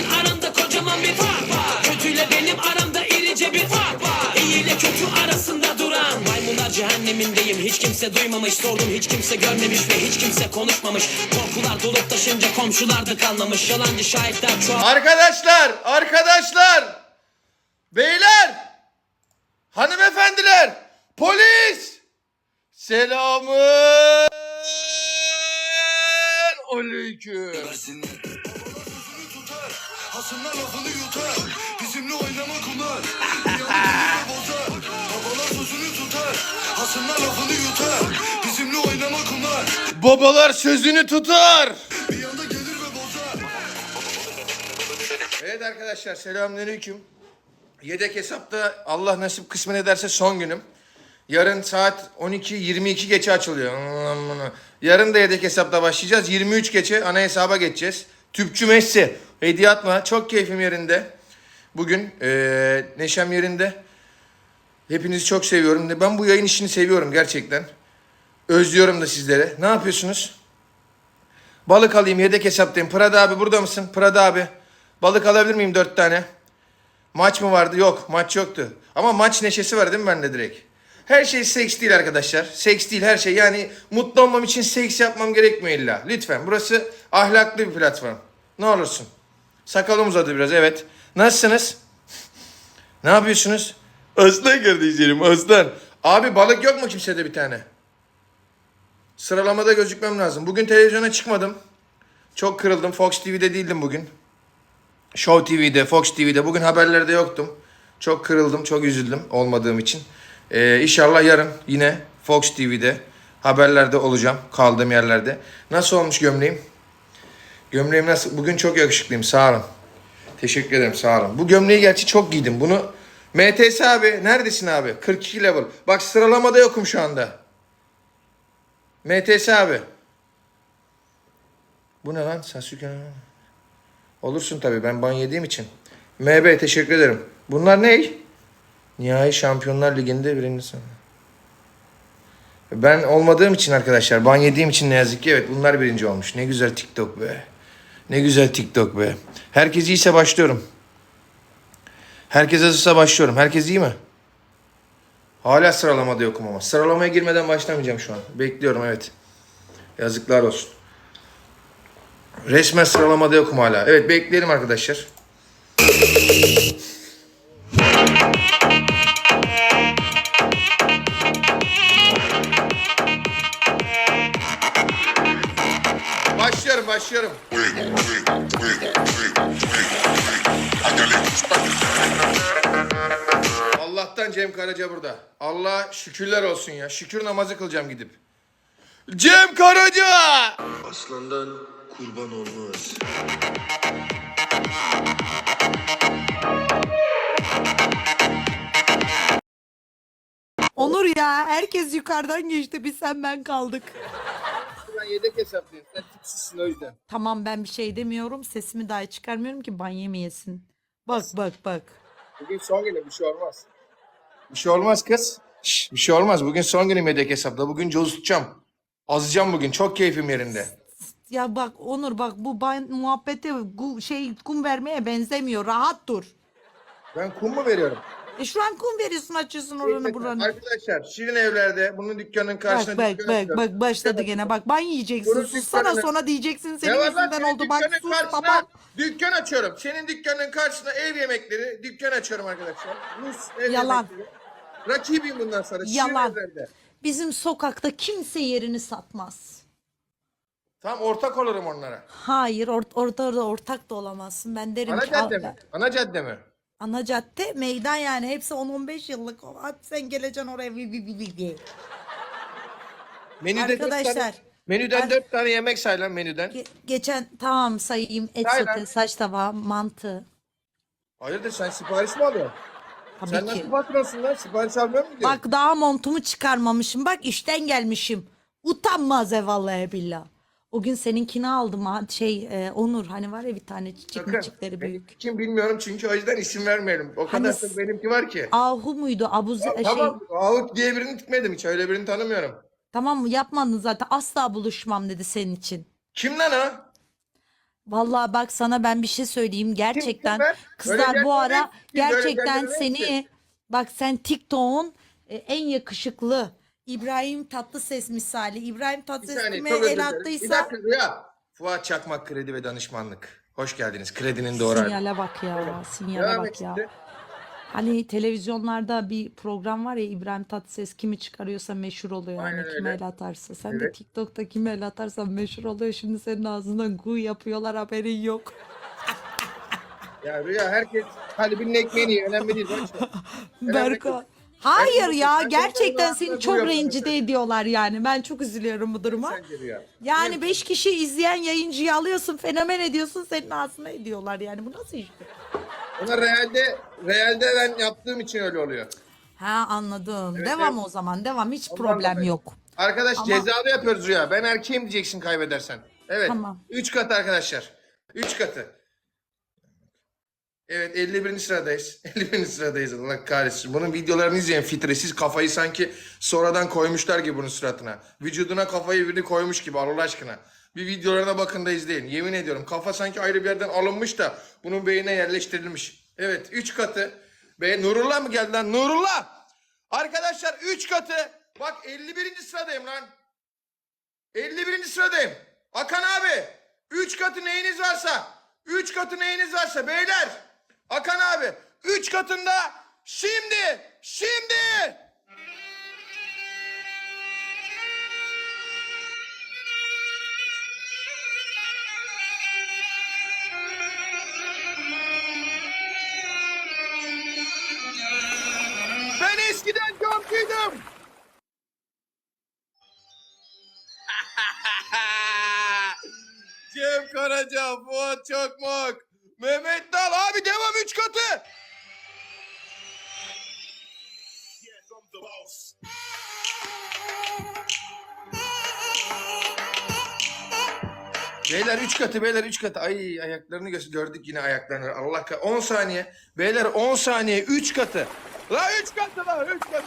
senin aranda kocaman bir fark var. Kötüyle benim aramda irice bir fark var. İyi ile kötü arasında duran. Maymunlar cehennemindeyim hiç kimse duymamış. Sordum hiç kimse görmemiş ve hiç kimse konuşmamış. Korkular dolup taşınca komşular da kalmamış. Yalancı şahitler çoğal Arkadaşlar arkadaşlar! Beyler! Hanımefendiler! Polis! Selamın Aleyküm. Hasımlar lafını yutar Bizimle oynamak bozar Babalar sözünü tutar Hasımlar lafını yutar Bizimle oynamak unar Babalar sözünü tutar. Bir yanda gelir ve bozar Evet arkadaşlar, selamünaleyküm. Yedek hesapta Allah nasip kısmet ederse son günüm. Yarın saat 12.22 geçe açılıyor. Yarın da yedek hesapta başlayacağız. 23 geçe ana hesaba geçeceğiz. Tüpçü Messi. Hediye atma. Çok keyfim yerinde. Bugün eee, neşem yerinde. Hepinizi çok seviyorum. Ben bu yayın işini seviyorum gerçekten. Özlüyorum da sizlere. Ne yapıyorsunuz? Balık alayım yedek hesaptayım. Prada abi burada mısın? Prada abi. Balık alabilir miyim dört tane? Maç mı vardı? Yok maç yoktu. Ama maç neşesi var değil mi bende direkt? Her şey seks değil arkadaşlar. Seks değil her şey. Yani mutlu olmam için seks yapmam gerekmiyor illa. Lütfen. Burası ahlaklı bir platform. Ne olursun. Sakalım uzadı biraz evet. Nasılsınız? Ne yapıyorsunuz? Aslan kardeşlerim aslan. Abi balık yok mu kimsede bir tane? Sıralamada gözükmem lazım. Bugün televizyona çıkmadım. Çok kırıldım. Fox TV'de değildim bugün. Show TV'de, Fox TV'de. Bugün haberlerde yoktum. Çok kırıldım, çok üzüldüm olmadığım için. Ee, inşallah yarın yine Fox TV'de haberlerde olacağım kaldığım yerlerde. Nasıl olmuş gömleğim? Gömleğim nasıl? Bugün çok yakışıklıyım. Sağ olun. Teşekkür ederim sağ olun. Bu gömleği gerçi çok giydim. Bunu MTS abi neredesin abi? 42 level. Bak sıralamada yokum şu anda. MTS abi. Bu ne lan? Sasuke. Olursun tabii ben ban yediğim için. MB teşekkür ederim. Bunlar ne? Nihai Şampiyonlar Ligi'nde birinci sene. Ben olmadığım için arkadaşlar ban yediğim için ne yazık ki evet bunlar birinci olmuş. Ne güzel TikTok be. Ne güzel TikTok be. Herkes iyiyse başlıyorum. Herkes hazırsa başlıyorum. Herkes iyi mi? Hala sıralamada yokum ama. Sıralamaya girmeden başlamayacağım şu an. Bekliyorum evet. Yazıklar olsun. Resmen sıralamada yokum hala. Evet bekleyelim arkadaşlar. Karaca burada. Allah şükürler olsun ya. Şükür namazı kılacağım gidip. Cem Karaca! Aslandan kurban olmaz Onur ya herkes yukarıdan geçti bir sen ben kaldık. Ben yedek hesaplıyım. Sen tipsizsin o yüzden. Tamam ben bir şey demiyorum sesimi daha çıkarmıyorum ki ban yemeyesin. Bak bak bak. Bugün son günüm bir şey olmaz. Bir şey olmaz kız. Şş, bir şey olmaz. Bugün son günüm yedek hesapta. Bugün cozutacağım. Azacağım bugün. Çok keyfim yerinde. Ya bak Onur bak bu ban muhabbete gu- şey kum vermeye benzemiyor rahat dur. Ben kum mu veriyorum? E şu an kum veriyorsun açıyorsun oranı buranı. Arkadaşlar Şirin Evler'de bunun dükkanının karşısına Bak bak dükkan bak açıyorum. bak başladı gene bak ban yiyeceksin Bunun sussana dükkanını- sonra diyeceksin Ne senin var lan yüzünden senin oldu bak dükkanın sus karşısına baba. Dükkan açıyorum. Senin dükkanın karşısına ev yemekleri, dükkan açıyorum arkadaşlar. Rus ev Yalan. yemekleri. Rakibim bundan sonra. Yalan. Bizim sokakta kimse yerini satmaz. Tam ortak olurum onlara. Hayır or orada da ortak da olamazsın. Ben derim Ana ki al- cadde mi? Ana cadde mi? Ana cadde meydan yani hepsi 10-15 yıllık. Hadi sen geleceksin oraya. vi- vi- vi- vi. Menüde dört Arkadaşlar, tane, menüden ben- dört tane yemek say lan menüden. Ge- geçen tamam sayayım et Say sote, lan. saç tava, mantı. Hayırdır sen sipariş mi alıyorsun? Tabii Sen ki. nasıl patronsun lan? Sipariş almıyor mu diyorsun? Bak daha montumu çıkarmamışım. Bak işten gelmişim. Utanmaz evallahi billah. O gün seninkini aldım ha şey e, Onur hani var ya bir tane çiçek Sakın. miçikleri büyük. Kim bilmiyorum çünkü o yüzden isim vermeyelim. O Hani kadar çok benimki var ki. Ahu muydu? Abuze Ya şey Tamam. Ağut diye birini gitmedim hiç. Öyle birini tanımıyorum. tamam mı yapmadın zaten asla buluşmam dedi senin için. Kim lan o? Vallahi bak sana ben bir şey söyleyeyim gerçekten ben? kızlar Böyle bu ara böyle gerçekten seni bak sen TikTok'un e, en yakışıklı İbrahim Tatlıses misali. İbrahim Bir Tatlıses saniye kime çok özür el dilerim. Bir attıysa dakika Rüya. Fuat Çakmak Kredi ve Danışmanlık. Hoş geldiniz. Kredinin doğru sinyale bak ya. Sinyale Devam bak et ya. şimdi. Hani televizyonlarda bir program var ya İbrahim Tatlıses kimi çıkarıyorsa meşhur oluyor. Aynen yani kime öyle. el atarsa. Sen de Evet. TikTok'ta kime el atarsan meşhur oluyor. Şimdi senin ağzından gu yapıyorlar haberin yok. Ya Rüya herkes kalbinin ekmeğini yiyor. Önemli değil. boş ver. Berko. Hayır Ben- ya ben- gerçekten ben- seni çok ben- rencide ediyorlar yani. Ben çok üzülüyorum bu duruma. Sence Rüya. Yani 5 kişi izleyen yayıncıyı alıyorsun fenomen ediyorsun senin ağzına ediyorlar yani. Bu nasıl iş? Ona realde, realde ben yaptığım için öyle oluyor. Ha anladım. Evet, devam evet. o zaman devam hiç Ondan problem dolayı. yok. Arkadaş Ama- cezalı yapıyoruz Rüya. Ben erkeğim diyeceksin kaybedersen. Evet. Tamam. 3 katı arkadaşlar. 3 katı. Evet 51. sıradayız. 51. sıradayız Allah kahretsin. Bunun videolarını izleyin fitresiz kafayı sanki sonradan koymuşlar gibi bunun suratına. Vücuduna kafayı biri koymuş gibi Allah aşkına. Bir videolarına bakın da izleyin. Yemin ediyorum kafa sanki ayrı bir yerden alınmış da bunun beynine yerleştirilmiş. Evet 3 katı. Be Nurullah mı geldi lan? Nurullah! Arkadaşlar 3 katı. Bak 51. sıradayım lan. 51. sıradayım. Akan abi. 3 katı neyiniz varsa. 3 katı neyiniz varsa beyler. Akan abi. 3 katında şimdi. Şimdi. Jantiydim. Cem Karaca, Fuat Çakmak, Mehmet Dal abi devam 3 katı. Beyler 3 katı beyler 3 katı. Ay ayaklarını gö- gördük yine ayaklarını. Allah kah 10 saniye. Beyler 10 saniye 3 katı. La 3 katı la 3 katı.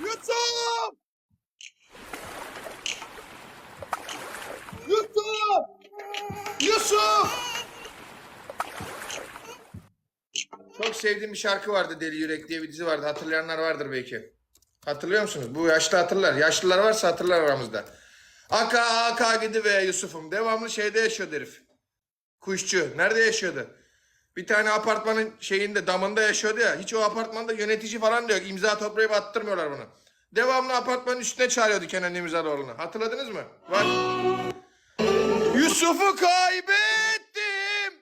Yusuf! Yusuf! Yusuf! Çok sevdiğim bir şarkı vardı Deli Yürek diye bir dizi vardı. Hatırlayanlar vardır belki. Hatırlıyor musunuz? Bu yaşlı hatırlar. Yaşlılar varsa hatırlar aramızda. Aka aka gidi be Yusuf'um. Devamlı şeyde yaşıyordu herif. Kuşçu. Nerede yaşıyordu? Bir tane apartmanın şeyinde damında yaşıyordu ya. Hiç o apartmanda yönetici falan da yok. İmza toplayıp attırmıyorlar bunu. Devamlı apartmanın üstüne çağırıyordu Kenan İmirzalıoğlu'nu. Hatırladınız mı? Var. Yusuf'u kaybettim.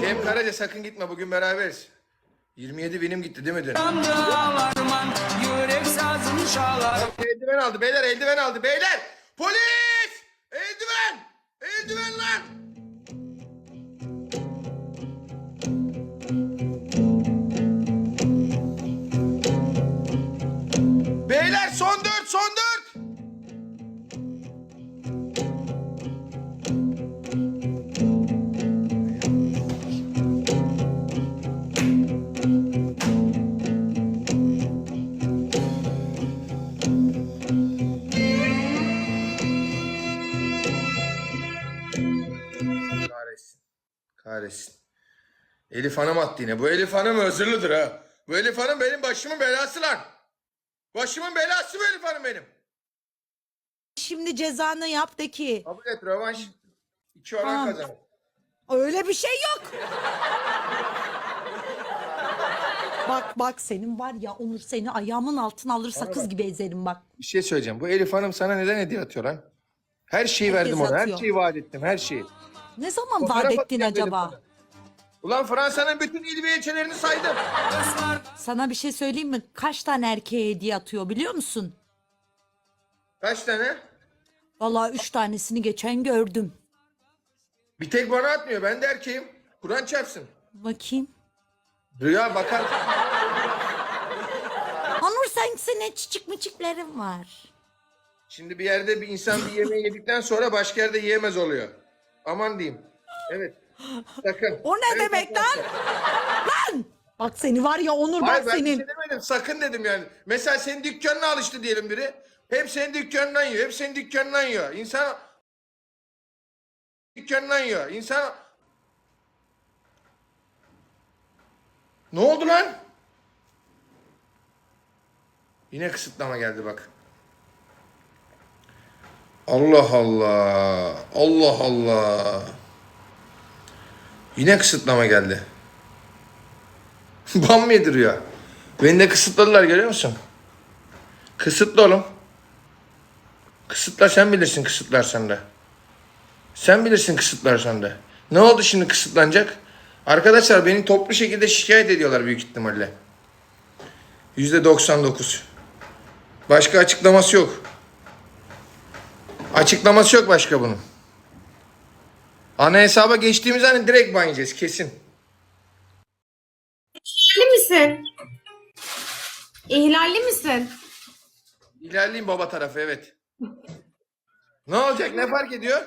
Cem Karaca sakın gitme bugün beraberiz. 27 benim gitti değil mi dün? Eldiven aldı beyler eldiven aldı beyler. Polis! Eldiven! Eldiven lan! Kahretsin. Elif Hanım attı yine. Bu Elif Hanım özürlüdür ha. Bu Elif Hanım benim başımın belası lan. Başımın belası bu Elif Hanım benim. Şimdi cezanı yap de ki Kabul et rövanş. İki oran Tamam. kazanır. öyle bir şey yok. bak bak senin var ya Onur seni ayağımın altına alır sakız gibi ezerim bak. Bir şey söyleyeceğim. Bu Elif Hanım sana neden hediye atıyor lan? Her şeyi Herkes verdim ona. Her atıyor. şeyi vaat ettim. Her şeyi. Ne zaman Fotoğraf vaat ettin atacağım dedim acaba? sana. Ulan Fransa'nın bütün il ve ilçelerini saydım. Sana bir şey söyleyeyim mi? Kaç tane erkeğe hediye atıyor biliyor musun? Kaç tane? Vallahi üç tanesini geçen gördüm. Bir tek bana atmıyor. Ben de erkeğim. Kur'an çarpsın. Bakayım. Rüya bakar. Onur sanki senin çiçik miçiklerin var. Şimdi bir yerde bir insan bir yemeği yedikten sonra başka yerde yiyemez oluyor. Aman diyeyim. Evet. Sakın. O ne Evet, demek lan? Lan! Bak seni var ya Onur Hayır bak ben senin. şey demedim. Sakın dedim yani. Mesela senin dükkanına alıştı diyelim biri. Hep senin dükkanından yiyor. Hep senin dükkanından yiyor. İnsan dükkanından yiyor. İnsan Ne oldu lan? Yine kısıtlama geldi bak. Allah Allah. Allah Allah. Yine kısıtlama geldi. Bam mı yediriyor? Beni de kısıtladılar görüyor musun? Kısıtlı oğlum. Kısıtlar sen bilirsin kısıtlarsan da. Sen bilirsin kısıtlarsan da. Ne oldu şimdi kısıtlanacak? Arkadaşlar beni toplu şekilde şikayet ediyorlar büyük ihtimalle. Yüzde 99. Başka açıklaması yok. Açıklaması yok başka bunun. Ana hesaba geçtiğimiz an direkt ban yiyeceğiz kesin. İhlalli misin? İhlalli misin? İlerleyeyim baba tarafı evet. ne olacak ne fark ediyor?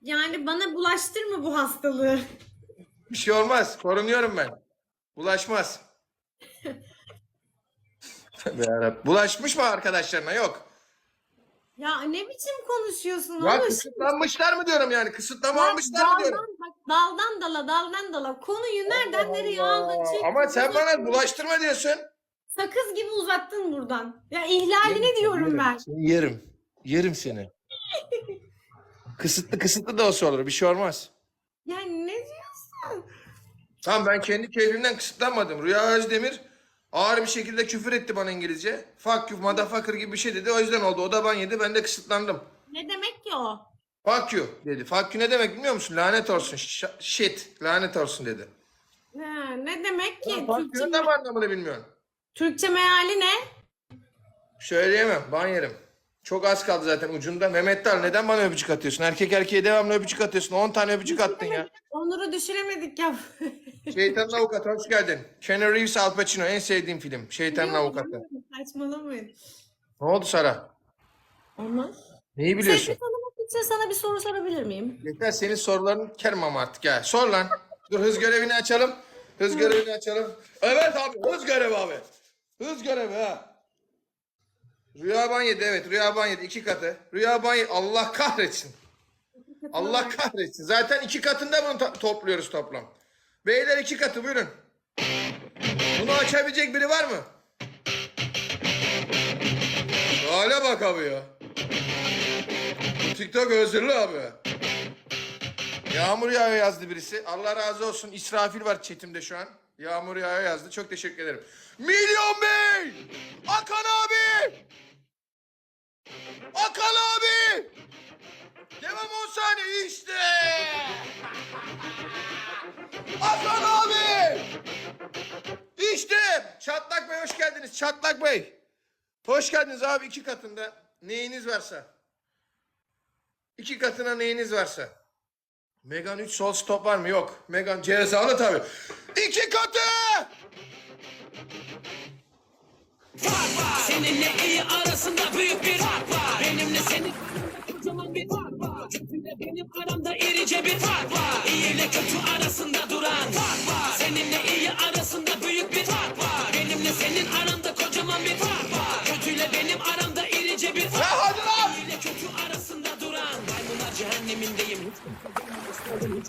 Yani bana bulaştırma bu hastalığı. Bir şey olmaz. Korunuyorum ben. Bulaşmaz. Yarabbim. Bulaşmış mı arkadaşlarına? Yok. Ya ne biçim konuşuyorsun Ya oğlum? kısıtlanmışlar mı diyorum yani? Kısıtlama Bak, almışlar mı diyorum? daldan, bak, daldan dala daldan dala konuyu nereden nereye aldın Aa, çektin, Ama sen bana uzattın. bulaştırma diyorsun. sakız gibi uzattın buradan. Ya ihlalini diyorum ben. Seni yerim. Yerim seni. kısıtlı kısıtlı da olsa olur. Bir şey olmaz. Yani ne diyorsun? Tamam ben kendi keyfimden kısıtlanmadım. Rüya Özdemir ağır bir şekilde küfür etti bana İngilizce. Fuck you, motherfucker gibi bir şey dedi. O yüzden oldu. O da ban yedi. Ben de kısıtlandım. Ne demek ki o? Fuck you dedi. Fuck you ne demek bilmiyor musun? Lanet olsun. Ş- shit. Lanet olsun dedi. Ha, ne demek ki? Fuck Türkçe, you'nun da mı anlamını bilmiyorsun? Türkçe meali ne? Söyleyemem. Ban yerim. Çok az kaldı zaten ucunda. Mehmet Dal neden bana öpücük atıyorsun? Erkek erkeğe devamlı öpücük atıyorsun. 10 tane öpücük attın ya. Onur'u düşüremedik ya. Şeytanın Avukatı hoş geldin. Keanu Reeves Al Pacino en sevdiğim film. Şeytanın Avukatı. Saçmalamayın. Ne oldu Sara? Olmaz. Neyi biliyorsun? Sevgi tanımak için sana bir soru sorabilir miyim? Yeter senin soruların kerim ama artık ya. Sor lan. Dur hız görevini açalım. Hız görevini açalım. Evet abi hız görevi abi. Hız görevi ha. Rüya ban yedi evet Rüya ban yedi iki katı. Rüya ban yedi. Allah kahretsin. Allah kahretsin. Zaten iki katında bunu to- topluyoruz toplam. Beyler iki katı buyurun. Bunu açabilecek biri var mı? Hale bak abi ya. Bu TikTok özürlü abi. Yağmur yağıyor yazdı birisi. Allah razı olsun. İsrafil var chatimde şu an. Yağmur yağıyor yazdı. Çok teşekkür ederim. Milyon Bey! Akan abi! Akan abi! Devam 10 saniye işte! Akan abi! İşte! Çatlak Bey hoş geldiniz. Çatlak Bey. Hoş geldiniz abi iki katında. Neyiniz varsa. İki katına neyiniz varsa. Megan 3 sol stop var mı? Yok. Megan cezalı tabii. İki katı! Fark var. Seninle iyi arasında büyük bir fark var. Benimle senin kocaman bir fark var. Kötüyle benim aramda irice bir fark var. İyi ile kötü arasında duran fark var. Seninle iyi arasında büyük bir fark var. Benimle senin aranda kocaman bir fark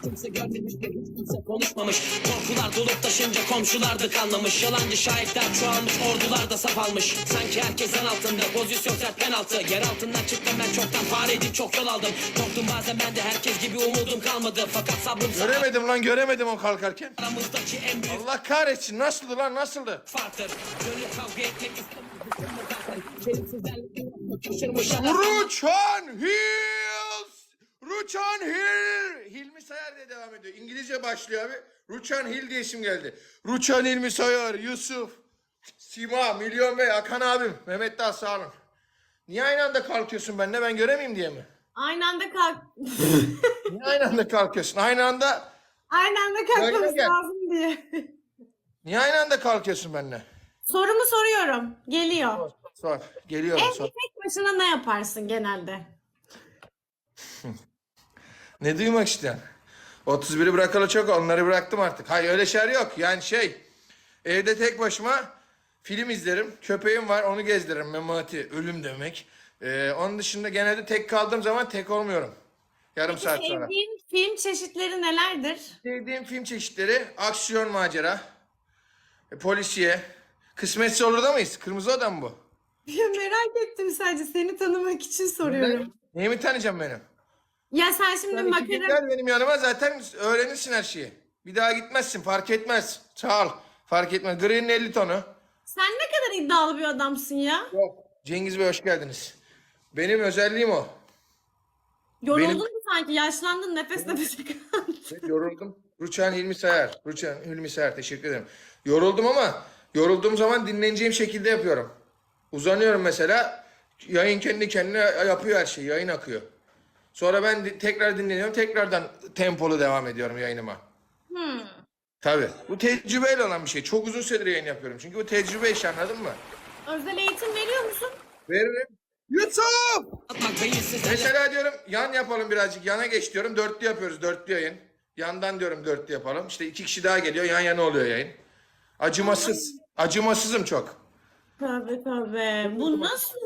kimse görmemiş de hiç kimse konuşmamış. Korkular dolup taşınca komşular da kanlamış Yalancı şahitler çoğalmış ordular da saf almış. Sanki herkesten altında pozisyon sert penaltı. Yer altından çıktım ben çoktan fareydim çok yol aldım. Korktum bazen ben de herkes gibi umudum kalmadı. Fakat sabrım Göremedim lan göremedim o kalkarken. aramızdaki en büyük Allah kahretsin nasıldı lan nasıldı? farktır. Gönül kavga etmek istemedi Şerefsizlerle Şaşırmış adam Ruçhan Hill! Hilmi Sayar diye devam ediyor. İngilizce başlıyor abi. Ruçhan Hill diye isim geldi. Ruçhan Hilmi Sayar, Yusuf, Sima, Milyon Bey, Akan abim, Mehmet Dağ sağ olun. Niye aynı anda kalkıyorsun benimle ben göremeyeyim diye mi? Aynı anda kalk. Niye aynı anda kalkıyorsun? Aynı anda Aynı anda kalkmamız Gel, lazım diye. niye aynı anda kalkıyorsun benimle? Sorumu soruyorum. Geliyor. Sor. Geliyorum Evde sor. tek başına ne yaparsın genelde? Ne duymak istiyorsun? 31'i bırakalı çok onları bıraktım artık. Hayır öyle şeyler yok. Yani şey evde tek başıma film izlerim. Köpeğim var onu gezdiririm. Memati ölüm demek. Ee, onun dışında genelde tek kaldığım zaman tek olmuyorum. Yarım saat sonra. Sevdiğin film çeşitleri nelerdir? Sevdiğim film çeşitleri aksiyon macera. e, polisiye. Kısmetse olur da mıyız? Kırmızı oda mı bu? Ya merak ettim sadece seni tanımak için soruyorum. Neyimi tanıyacağım benim? Ya sen şimdi Sen iki makara... gel benim yanıma zaten öğrenirsin her şeyi. Bir daha gitmezsin fark etmez. Sağ ol. Fark etmez. Green'in 50 tonu. Sen ne kadar iddialı bir adamsın ya. Cengiz Bey hoş geldiniz. Benim özelliğim o. Yoruldun Benim- mu sanki? Yaşlandın nefes nefese kaldın. Yoruldum. Ruçhan Hilmi Sayar. Ruçhan Hilmi Sayar teşekkür ederim. Yoruldum ama yorulduğum zaman dinleneceğim şekilde yapıyorum. Uzanıyorum mesela. Yayın kendi kendine yapıyor her şeyi. Yayın akıyor. Sonra ben tekrar dinleniyorum. Tekrardan tempolu devam ediyorum yayınıma. Tabii. Bu tecrübeyle olan bir şey. Çok uzun süredir yayın yapıyorum. Çünkü bu tecrübe işi anladın mı? Özel eğitim veriyor musun? Veririm. Beyinsizlerle Mesela diyorum yan yapalım birazcık. Yana geç diyorum. Dörtlü yapıyoruz. Dörtlü yayın. Yandan diyorum dörtlü yapalım. İşte iki kişi daha geliyor. Yan yana oluyor yayın. Acımasız. Acımasızım çok. Tabii tabii. Bu nasıl?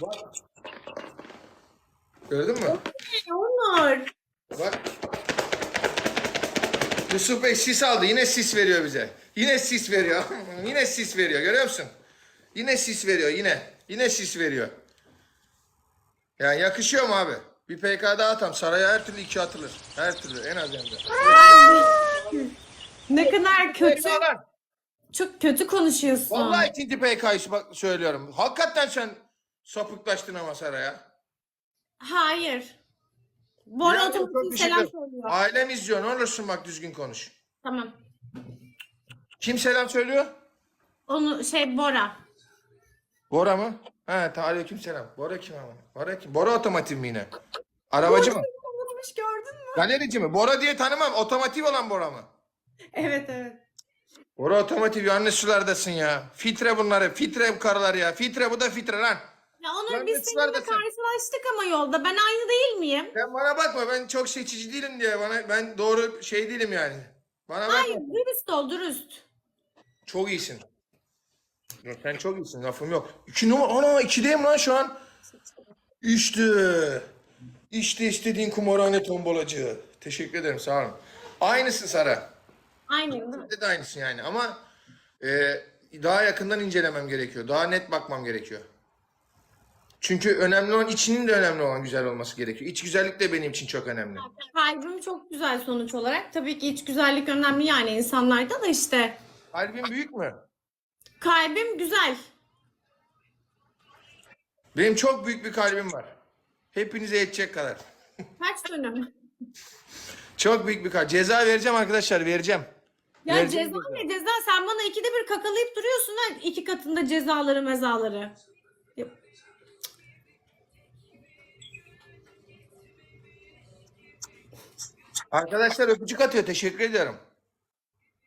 Bunun... Gördün mü? Onur. Bak. Yusuf Bey sis aldı. Yine sis veriyor bize. Yine sis veriyor. yine sis veriyor. Görüyor musun? Yine sis veriyor. Yine. Yine sis veriyor. Yani yakışıyor mu abi? Bir PK daha atam. Saraya her türlü iki atılır. Her türlü. En az hem de. Ne kadar kötü. Çok kötü konuşuyorsun. Vallahi ikinci PK'yı bak söylüyorum. Hakikaten sen sapıklaştın ama. Hayır. Bora Ya, otomatik çok selam teşekkür- söylüyor. Ailem izliyor. Ne olursun bak düzgün konuş. Tamam. Kim selam söylüyor? Onu şey Bora. Bora mı? He ta aleyküm selam. Bora kim ama? Bora kim? Bora otomotiv mi yine? Arabacı mı? Unutmuş gördün mü? Galerici mi? Bora diye tanımam. Otomotiv olan Bora mı? Evet evet. Bora otomotiv yanlış sulardasın ya. Fitre bunları. Fitre karılar ya. Fitre bu da fitre lan. Ya Onur Ben biz seninle karşılaştık ama yolda. Ben aynı değil miyim? Sen bana bakma. Ben çok seçici değilim diye. Bana ben doğru şey değilim yani. Bana bakma. Hayır dürüst ol dürüst. Çok iyisin. Yok, sen çok iyisin lafım yok. İki numara ana ikideyim lan şu an. İşte. İşte istediğin kumarhane tombalacı. Teşekkür ederim sağ olun. Aynısın Sara. Aynı değil mi? Sen de aynısın yani ama e, daha yakından incelemem gerekiyor. Daha net bakmam gerekiyor. Çünkü önemli olan içinin de önemli olan güzel olması gerekiyor. İç güzellik de benim için çok önemli. Kalbim çok güzel sonuç olarak. Tabii ki iç güzellik önemli yani insanlarda da işte. Kalbin büyük mü? Kalbim güzel. Benim çok büyük bir kalbim var. Hepinize yetecek kadar. Kaç dönüm? Çok büyük bir kalp. Ceza vereceğim arkadaşlar vereceğim. Ya Vereceğim ceza ne ceza? Sen bana ikide bir kakalayıp duruyorsun ha iki katında cezaları mezaları. Arkadaşlar öpücük atıyor. Teşekkür ederim.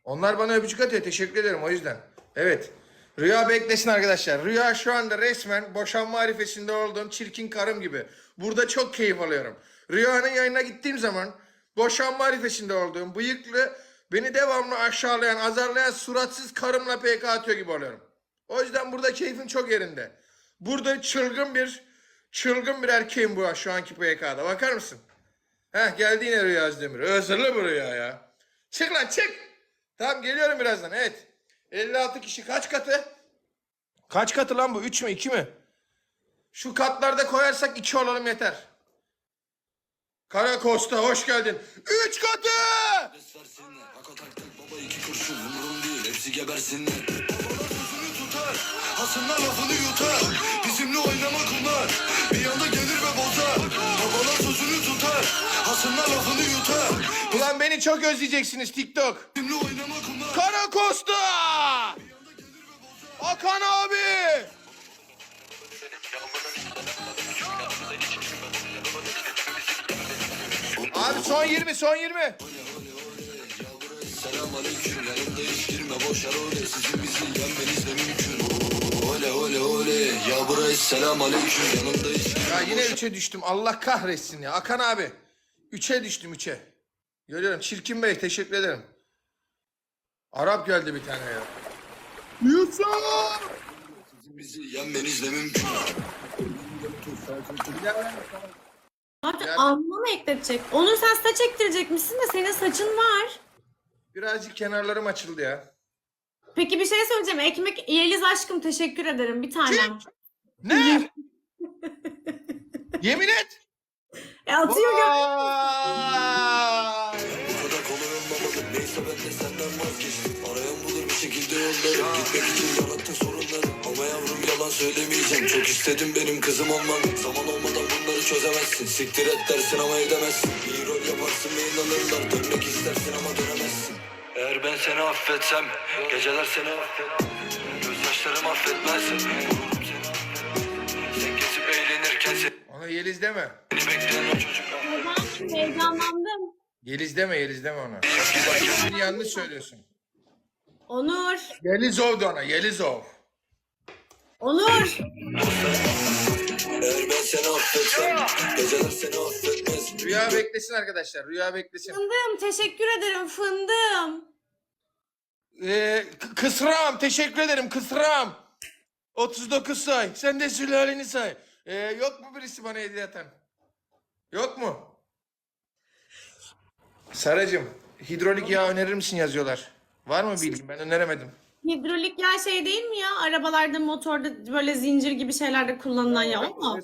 Onlar bana öpücük atıyor. Teşekkür ederim o yüzden. Evet. Rüya beklesin arkadaşlar. Rüya şu anda resmen boşanma arifesinde olduğum çirkin karım gibi. Burada çok keyif alıyorum. Rüyanın yayına gittiğim zaman boşanma arifesinde olduğum bıyıklı beni devamlı aşağılayan, azarlayan suratsız karımla PK atıyor gibi oluyorum. O yüzden burada keyfim çok yerinde. Burada çılgın bir çılgın bir erkeğim bu şu anki PK'da. Bakar mısın? Heh geldi yine Rüya Özdemir. Özürlü bu Rüya ya. Çık lan çık. Tamam geliyorum birazdan evet. 56 kişi kaç katı? Kaç katı lan bu? 3 mü 2 mi? Şu katlarda koyarsak 2 olalım yeter. Kara Costa hoş geldin. 3 katı! Haka tak tak baba iki kurşun Umurum değil hepsi gebersinler Tutar Hasımlar lafını yutar. Bizimle oynamak onlar. Bir anda gelir ve bozar. Babalar sözünü tutar. Hasımlar lafını yutar. Ulan beni çok özleyeceksiniz TikTok. Bizimle oynamak onlar. Kara Costa! Hakan abi! Abi son 20 son 20. Selam aleyküm yanımda hiç girme boş öyle Sizin bizi yenmeniz de mümkün Ole Ya buraya selam aleyküm girme Ya yine 3'e düştüm. Allah kahretsin ya. Hakan abi. 3'e düştüm 3'e. Görüyorum. Çirkin Bey teşekkür ederim. Arap geldi bir tane ya. Yusuf! Sizin bizi yenmeniz de mümkün Zaten alnına mı ekletecek? Onur sen saç ektirecekmişsin de senin saçın var. Birazcık kenarlarım açıldı ya. Peki bir şey söyleyeceğim. Ekmek Yeliz aşkım teşekkür ederim. Bir tanem. Ne? Yemin et. E atıyor gö- Vay! Bu kadar kolay olmamalı Neyse ben de senden vazgeçtim Arayan bulur bir şekilde yolları Gitmek için yarattın sorunları Ama yavrum yalan söylemeyeceğim Çok istedim benim kızım olmanı Zaman olmadan bunları çözemezsin Siktir et dersin ama edemezsin İyi rol yaparsın ve inanırlar Dönmek istersin ama dönemezsin Eğer ben seni affetsem Geceler seni affet Gözyaşlarım affetmez Gururum seni affetmez Sen kesip eğlenirken Ona Yeliz deme. seni bekleyen o çocuk heyecanlandım. Yeliz deme, Yeliz deme ona. Sen yanlış söylüyorsun. Onur. Yelizov de ona, Yelizov. Onur. Eğer ben seni affetsem Geceler seni affetmez Rüya beklesin arkadaşlar, rüya beklesin. Fındığım teşekkür ederim fındığım. Ee, k- kısram, teşekkür ederim kısram. 39 say, sen de sülaleni say. Ee, yok mu birisi bana hediye atan? Yok mu? Saracım, hidrolik yağ önerir misin yazıyorlar. Var mı bilgin? Ben öneremedim. Hidrolik yağ şey değil mi ya? Arabalarda, motorda böyle zincir gibi şeylerde kullanılan yağ o mu?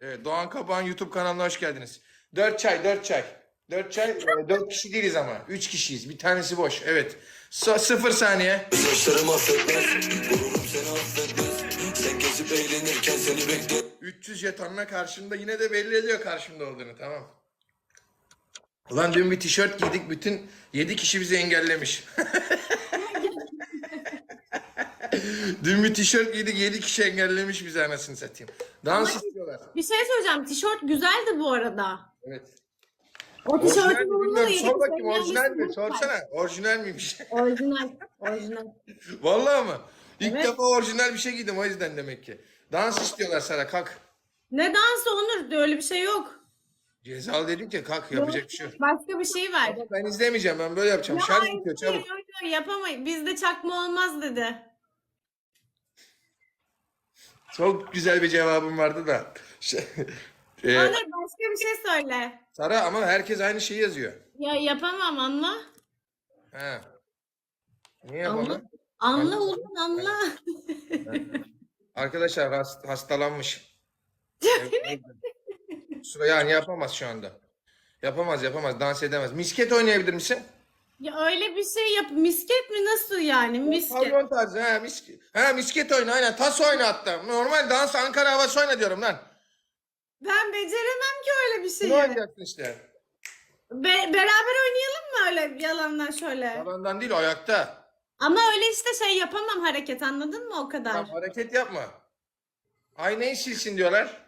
Evet, Doğan Kabağ'ın YouTube kanalına hoş geldiniz. 4 çay, 4 çay. 4 çay, 4 kişi değiliz ama. 3 kişiyiz. Bir tanesi boş. Evet. So, sıfır saniye. Affetmez Gururum seni affetmez Sen gezip eğlenirken seni bekle 300 jetonla karşımda yine de belli ediyor karşımda olduğunu tamam. Ulan dün bir tişört giydik bütün 7 kişi bizi engellemiş. dün bir tişört giydik 7 kişi engellemiş bizi anasını satayım. Dans istiyorlar. Bir şey söyleyeceğim. Tişört güzeldi bu arada. Evet. O tişörtün onunla ilgili Sor bakayım orijinal mi? Sorsana. Orijinal miymiş? Orijinal. Orijinal. Vallahi mı? İlk Evet. defa orijinal bir şey giydim o yüzden demek ki. Dans istiyorlar sana kalk. Ne dansı Onur? Öyle bir şey yok. Cezalı dedim ki kalk yapacak bir şey yok. Başka bir şey var. Ben izlemeyeceğim ben böyle yapacağım. Ya Şarj bitiyor çabuk. hayır, hayır, yapamayız. Bizde çakma olmaz dedi. Çok güzel bir cevabım vardı da. Şey, e, Onur başka bir şey söyle. Sara ama herkes aynı şeyi yazıyor. Ya yapamam anla. He. Niye yapalım? Anla oğlum anla. Arkadaşlar hast- hastalanmış. Yani yapamaz şu anda. Yapamaz yapamaz dans edemez. Misket oynayabilir misin? Ya öyle bir şey yap. Misket mi nasıl yani? Misket. Pavyon tarzı ha misket. Ha misket oyna aynen tas oyna hatta. Normal dans Ankara havası oyna diyorum lan. Ben beceremem ki öyle bir Ne şeyi. oynayacaksın işte? Be- beraber oynayalım mı öyle yalandan şöyle? Yalandan değil ayakta. Ama öyle işte şey yapamam hareket anladın mı o kadar? Tamam, hareket yapma. Aynayı silsin diyorlar.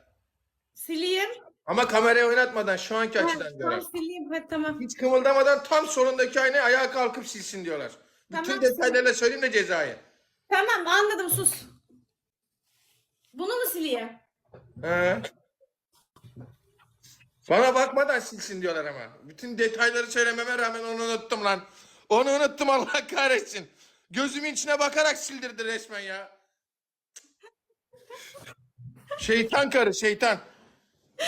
Sileyim. Ama kameraya oynatmadan şu anki Ha, açıdan diyorlar. tamam sileyim. Ha, tamam. Hiç kımıldamadan tam solundaki aynayı ayağa kalkıp silsin diyorlar. Bütün Tamam, detaylarla söyleyeyim de cezayı. Tamam anladım sus. Bunu mu sileyim? He. Bana bakmadan silsin diyorlar ama. Bütün detayları söylememe rağmen onu unuttum lan. Onu unuttum Allah kahretsin. Gözümün içine bakarak sildirdi resmen ya. Şeytan karı şeytan.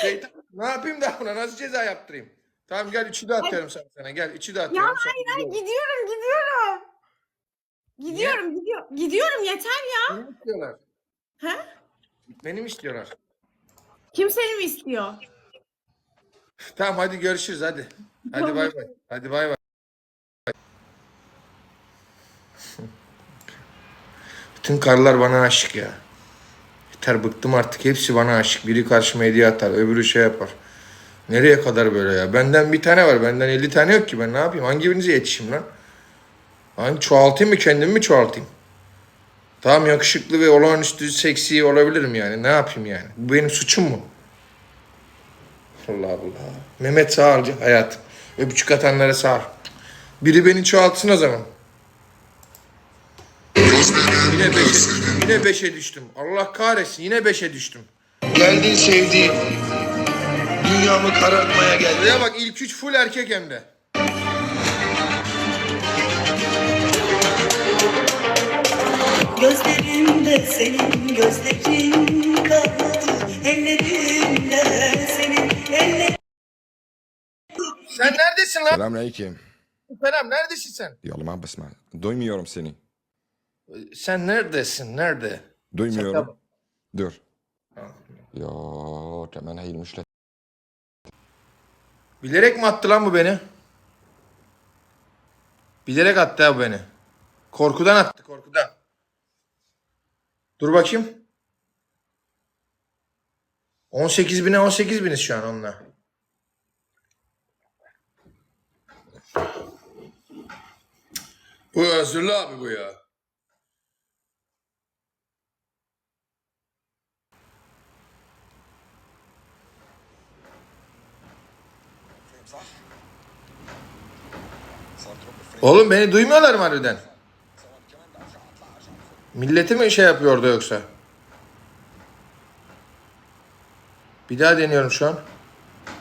Şeytan. Ne yapayım da buna nasıl ceza yaptırayım? Tamam gel üçü de atıyorum sana, sana. Gel üçü de Ya atıyorum. sana. hayır hayır gidiyorum gidiyorum. Gidiyorum gidiyorum. Gidiyorum yeter ya. Benim istiyorlar. He? Benim istiyorlar. Kim seni mi istiyor? Tamam hadi görüşürüz hadi. Hadi bay bay. Hadi bay bay. Bütün karılar bana aşık ya. Yeter bıktım artık. Hepsi bana aşık. Biri karşıma hediye atar, öbürü şey yapar. Nereye kadar böyle ya? Benden bir tane var. Benden 50 tane yok ki. Ben ne yapayım? Hangi birinize yetişeyim lan? Hangi çoğaltayım mı kendimi mi çoğaltayım? Tamam yakışıklı ve olağanüstü seksi olabilirim yani. Ne yapayım yani? Bu benim suçum mu? Allah Allah. Mehmet sağ ol hayatım. Öpücük atanlara sağ ol. Biri beni çoğaltsın o zaman. Yine beşe, yine beşe düştüm. Allah kahretsin yine beşe düştüm. Geldin sevdiğim. Dünyamı karartmaya geldin. Buraya bak ilk üç full erkek hem de. Gözlerimde senin gözlerin kaldı Ellerimde neredesin lan? Selamünaleyküm. Selam neredesin sen? Yalım abi basma. Duymuyorum seni. Sen neredesin? Nerede? Duymuyorum. Dur. Ya hemen eğilmişler. Bilerek mi attı lan bu beni? Bilerek attı ha bu beni. Korkudan attı korkudan. Dur bakayım. 18 bine 18 biniz şu an onunla. Bu özürlü abi bu ya. Oğlum beni duymuyorlar mı harbiden? Milleti mi şey yapıyordu yoksa? Bir daha deniyorum şu an.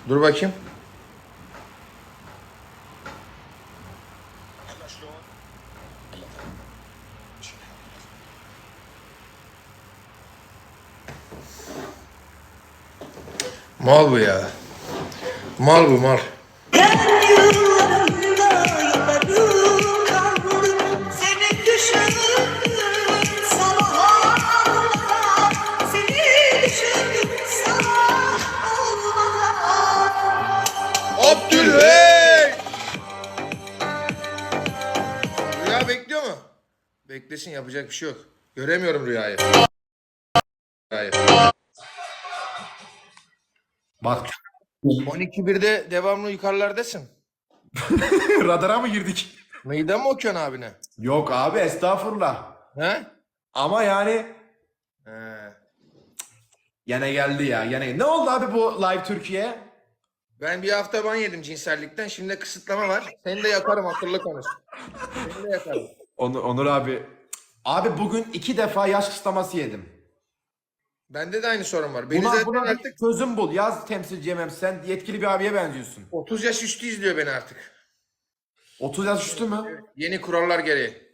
Dur bakayım. Mal bu ya. Mal bu mal. Abdülhey! Rüya bekliyor mu? Beklesin yapacak bir şey yok. Göremiyorum. Rüyayı. Bak 12.1'de devamlı yukarılardasın. radara mı girdik? Meydan mı okuyorsun abine? Yok abi estağfurullah. He? Ama yani He. yine geldi ya. Yine. Ne oldu abi bu Live Türkiye? Ben bir hafta ban yedim cinsellikten. Şimdi de kısıtlama var. Seni de yakarım akıllı konuş. Seni de yakarım. Onur, Onur abi. Abi bugün iki defa yaş kısıtlaması yedim. Bende de aynı sorun var. Beni Buna, zaten buna artık artık çözüm bul. Yaz temsilci yemem. Sen yetkili bir abiye benziyorsun. 30 yaş üstü izliyor beni artık. 30 yaş üstü mü? Yeni kurallar gereği.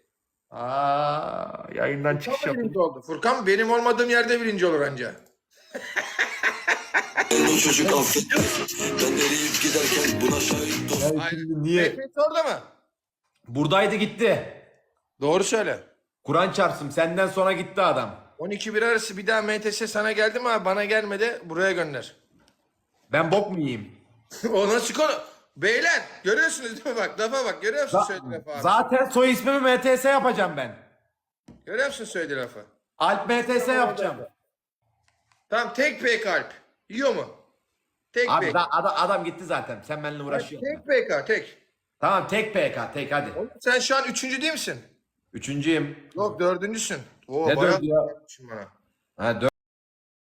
Aa, yayından çıkış Furkan yap. birinci oldu. Furkan benim olmadığım yerde birinci olur anca. Bu çocuk affetti Ben eriyip giderken buna şahit dost Aynen. Niye? Mehmet orada mı? Buradaydı gitti. Doğru söyle. Kur'an çarpsın senden sonra gitti adam. 12-1 arası bir daha MTS sana geldi mi abi? Bana gelmedi. Buraya gönder. Ben bok mu yiyeyim? o nasıl konu? Beyler görüyorsunuz değil mi bak lafa bak görüyor musun söylediği lafı abi? Zaten soy ismimi MTS yapacağım ben. Görüyor musun söylediği lafı? Alp MTS yapacağım. Tamam tek PK Alp. Yiyor mu? Tek Abi PK. da- adam, adam gitti zaten. Sen benimle uğraşıyorsun. Tek PK tek. Tamam tek PK tek hadi. Sen şu an üçüncü değil misin? Üçüncüyüm. Yok dördüncüsün. Oo, Ne bayağı dördü ya? yapmışsın bana. Ha dört.